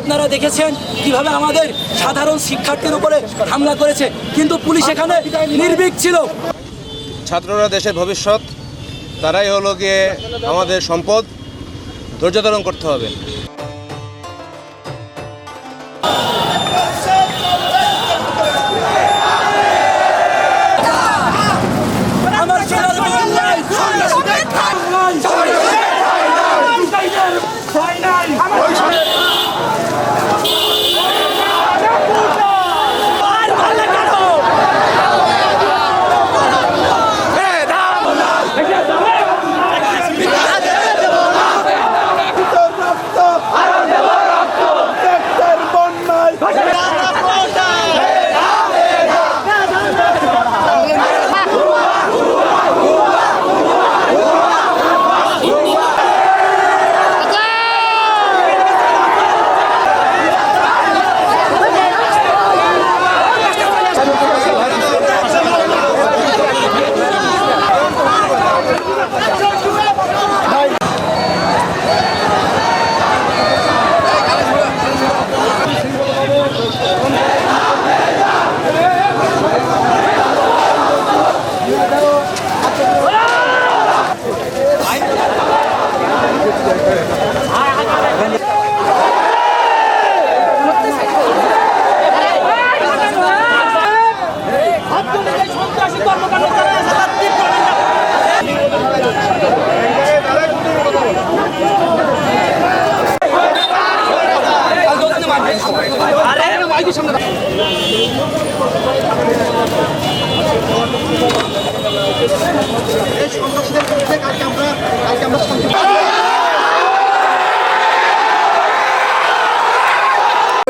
আপনারা দেখেছেন, কীভাবে আমাদের সাধারণ শিক্ষার্থীর উপরে হামলা করেছে। কিন্তু পুলিশ এখানে নির্ভীক ছিল। ছাত্ররা দেশের ভবিষ্যৎ, তারাই হলো গিয়ে আমাদের সম্পদ। ধৈর্য ধারণ করতে হবে। এই সন্ত্রাসীদের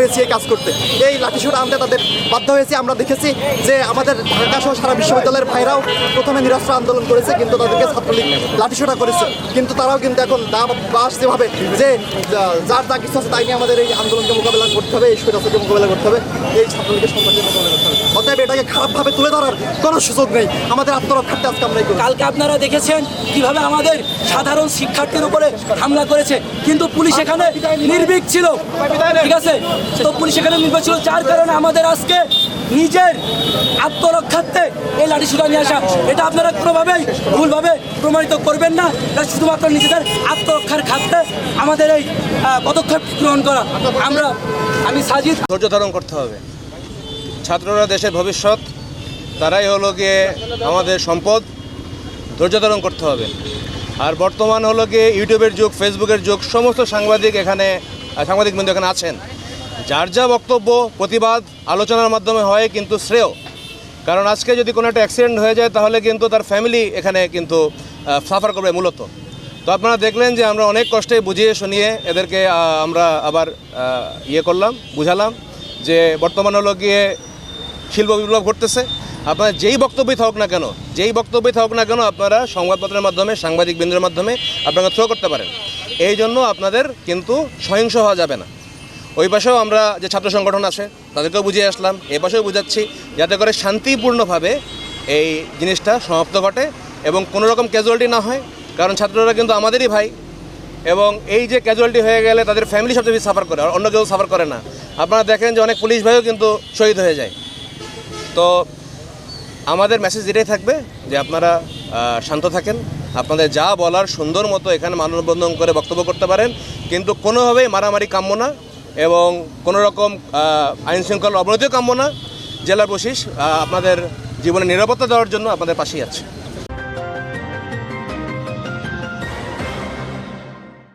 হয়েছে এই কাজ করতে। এই লাঠিসোটা আনতে তাদের বাধ্য হয়েছে। আমরা দেখেছি যে আমাদের ঢাকা সহ সারা বিশ্ববিদ্যালয়ের ভাইরাও প্রথমে নিরস্ত্র আন্দোলন করেছে, কিন্তু তাদেরকে ছাত্রলীগ লাঠিসোটা করেছে। কিন্তু তারাও কিন্তু এখন দাব বাস যেভাবে যে যার যা কিছু আছে তাই নিয়ে আমাদের এই আন্দোলনকে মোকাবেলা করতে হবে, এই স্বৈরাচারকে মোকাবেলা করতে হবে, এই ছাত্রলীগের সন্ত্রাসকে মোকাবেলা করতে হবে। অতএব এটাকে খারাপভাবে তুলে ধরার কোনো সুযোগ নেই। আমাদের আত্মরক্ষার্থে আজকে আমরা কালকে আপনারা দেখেছেন কীভাবে আমাদের সাধারণ শিক্ষার্থীর উপরে হামলা করেছে। কিন্তু পুলিশ এখানে নির্ভীক ছিল। ঠিক আছে? তো পুলিশ এখানে ছিল যার কারণে আমাদের আজকে নিজের আত্মরক্ষার্থে এই লাঠি সুতা নিয়ে আসা। এটা আপনারা কোনোভাবেই ভুলভাবে প্রমাণিত করবেন না। এটা শুধুমাত্র নিজেদের আত্মরক্ষার খাতে আমাদের এই পদক্ষেপ গ্রহণ করা। আমরা, আমি সাজিদ। ধৈর্য ধারণ করতে হবে। ছাত্ররা দেশের ভবিষ্যৎ, তারাই হলো গিয়ে আমাদের সম্পদ। ধৈর্য ধারণ করতে হবে। আর বর্তমান হলো গিয়ে ইউটিউবের যুগ, ফেসবুকের যুগ, সমস্ত সাংবাদিক এখানে, সাংবাদিক বন্ধু এখানে আছেন। যার যা বক্তব্য, প্রতিবাদ, আলোচনার মাধ্যমে হয় কিন্তু শ্রেয়। কারণ আজকে যদি কোনো একটা অ্যাক্সিডেন্ট হয়ে যায়, তাহলে কিন্তু তার ফ্যামিলি এখানে কিন্তু সাফার করবে মূলত। তো আপনারা দেখলেন যে আমরা অনেক কষ্টে বুঝিয়ে শুনিয়ে এদেরকে আমরা আবার ইয়ে করলাম, বুঝালাম যে বর্তমান হলো গিয়ে শিল্প বিপ্লব ঘটতেছে। আপনারা যেই বক্তব্যই থাকুক না কেন, যেই বক্তব্যই থাকুক না কেন, আপনারা সংবাদপত্রের মাধ্যমে, সাংবাদিক বৃন্দের মাধ্যমে আপনারা থ্রো করতে পারেন। এই জন্য আপনাদের কিন্তু সহিংস হওয়া যাবে না। ওই পাশেও আমরা যে ছাত্র সংগঠন আছে, তাদেরকেও বুঝিয়ে আসলাম। এ পাশেও বুঝাচ্ছি যাতে করে শান্তিপূর্ণভাবে এই জিনিসটা সমাপ্ত ঘটে এবং কোনো রকম ক্যাজুয়ালিটি না হয়, কারণ ছাত্ররা কিন্তু আমাদেরই ভাই এবং এই যে ক্যাজুয়ালিটি হয়ে গেলে তাদের ফ্যামিলি সবচেয়ে বেশি সাফার করে, আর অন্য কেউ সাফার করে না। আপনারা দেখেন যে অনেক পুলিশ ভাইও কিন্তু শহীদ হয়ে যায়। তো আমাদের মেসেজ এটাই থাকবে যে আপনারা শান্ত থাকেন। আপনাদের যা বলার সুন্দর মতো এখানে মানববন্ধন করে বক্তব্য করতে পারেন, কিন্তু কোনোভাবেই মারামারি কাম্য না। এবং কোনো রকম আইন শৃঙ্খলা অবনতিও কাম্য না জেলার বসিস আপনাদের জীবনে নিরাপত্তা দেওয়ার জন্য আপনাদের পাশেই আছে।